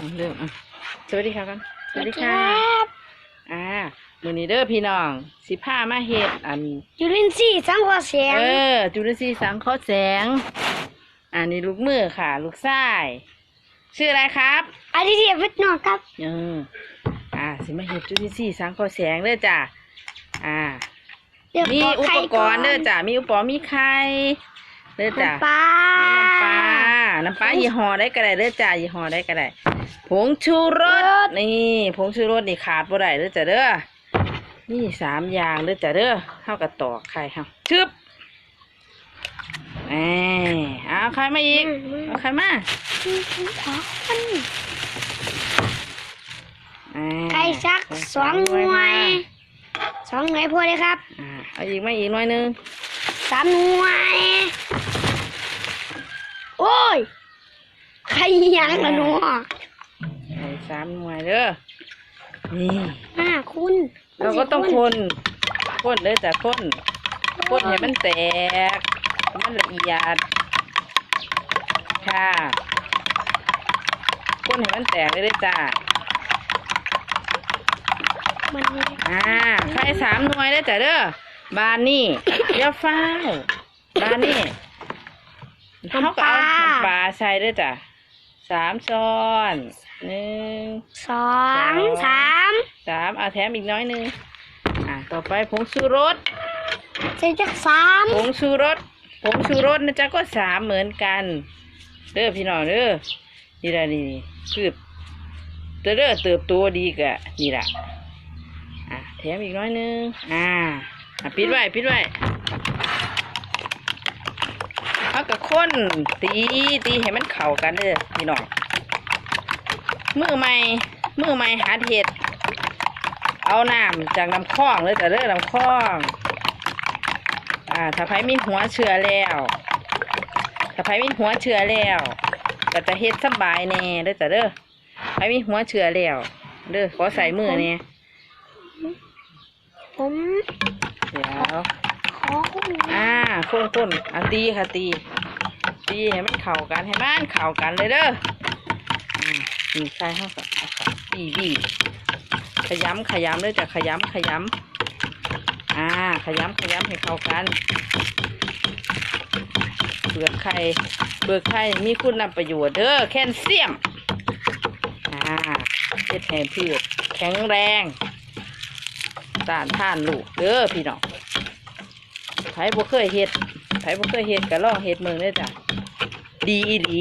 อะเริ่มอะสวัสดีครับกันสวัสดีคค่ะรับอ่ามื้อนี้เด้อพี่น้อง สิพามาเฮ็ดอัน จุลินทรีย์สังเคราะห์แสงเออ จุลทรีย์สังเคราะห์แสง อันนี้ลูกมือค่ะ ลูกชายชื่ออะไรครับอาทิตย์พิทนอกครับเอออ่า สิมาเฮ็ดจุลทรีย์สังเคราะห์แสงเด้อจ้ะอ่าเดี๋ยวมีขอุไข่ปกรณ์เด้อจ้ะมีอุปกรณ์มีไข่เด้อจ้ะน้ำปลาน้ำปลาน้ำปลายี่ห้อได้ก็ได้เด้อจ้ายี่ห้อได้ก็ได้ ผงชูรสนี่ผงชูรสนี่ขาดบ่ได้เด้อจ้าเด้อนี่สามอย่างเด้อจ้าเด้อเท่ากับตอกไข่เฮาชึบแหมเอาไข่มาอีกเอาไข่มาแหมไข่สักสองหน่วยสองหน่วยพอเลยครับอ่าเอาอีกมาอีกหน่อยหนึงสามหน่วยโอ้ยไข่ยังละหนูไข่ สามหน่วยเด้อนี่อ่าคุณเราก็ต้องคนคนเด้อจ้ะคนคนให้มันแตกให้มันละเอียดค่ะคนให้มันแตกเลยเด้อจ้ามันอ่าไข่สามหน่วยเด้อจ้ะเด้อบานนี่เดี๋ยวฟ้าวบานนี่เขาก็เอาน้ำปลาใส่เด้อจ้ะ สามช้อนหนึ่งสองสามสามเอาแถมอีกน้อยหนึ่งอ่าต่อไปผงชูรสใส่จักสามผงชูรสผงชูรสนะจ๊ะก็สามเหมือนกันเด้อพี่น้องเด้อนี่ละนี่นี่คือเด้อเด้อเติบโตดีกะนี่ละอะแถมอีกน้อยหนึงอ่าอะปิดไว้ปิดไว้ เอากับข้นตีตีให้มันเข้ากันเด้อพี่น้องมือใหม่มือใหม่หาเห็ด เอาน้ำจากน้ำคลองเลยแต่เด้อน้ำคลองอ่าถ้าไผมีหัวเชื้อแล้วถ้าไผมีหัวเชื้อแล้วก็จะเฮ็ดสบายแน่เด้อจ้ะเด้อไผมีหัวเชื้อแล้วเด้อขอใส่มือแน่ผมเดี๋ยว ขอคุณอ่าคนคนอะตีค่ะตี ตีให้มันเข้ากันให้มันเข้ากันเลยเด้ออีกใส่เข้ากับเอาเข้าบีบีขยำขยำเลยจ้ะขยำขยำอ่า ขยำขยำให้เข้ากันเปลือกไข่เปลือกไข่มีคุณประโยชน์เด้อแคลเซียมอ่าเฮ็ดให้พืชแข็งแรงต้านทานลูกเด้อพี่น้อง ไผบ่เคยเฮ็ดไผบ่เคยเฮ็ดก็ลองเฮ็ดเมืองเด้อจ้ะดีอีหลี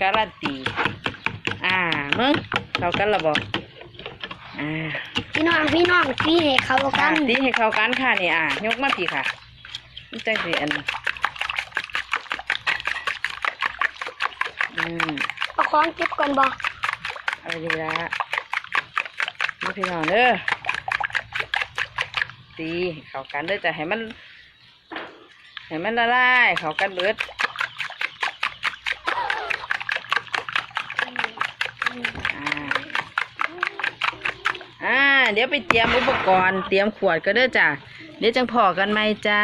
การันตีอ่ามึงเข้ากันและบ่อ่าพี่น้องพี่น้องพี่ให้เขากัอ่านตีให้เข้ากันค่ะนี่อ่ายกมาพี่ค่ะนี่จังสิอันอืมเอาของเก็บก่อนบ่เอาดีละนี่พี่น้องเด้อตีให้เข้ากันเด้อจะให้มัน ให้มันละลายเขากันเบิดอ่าอ่า เดี๋ยวไปเตรียมอุปกรณ์ เตรียมขวดก็เด้อจ้ะ เดี๋ยวจังพอกันไหมจ้า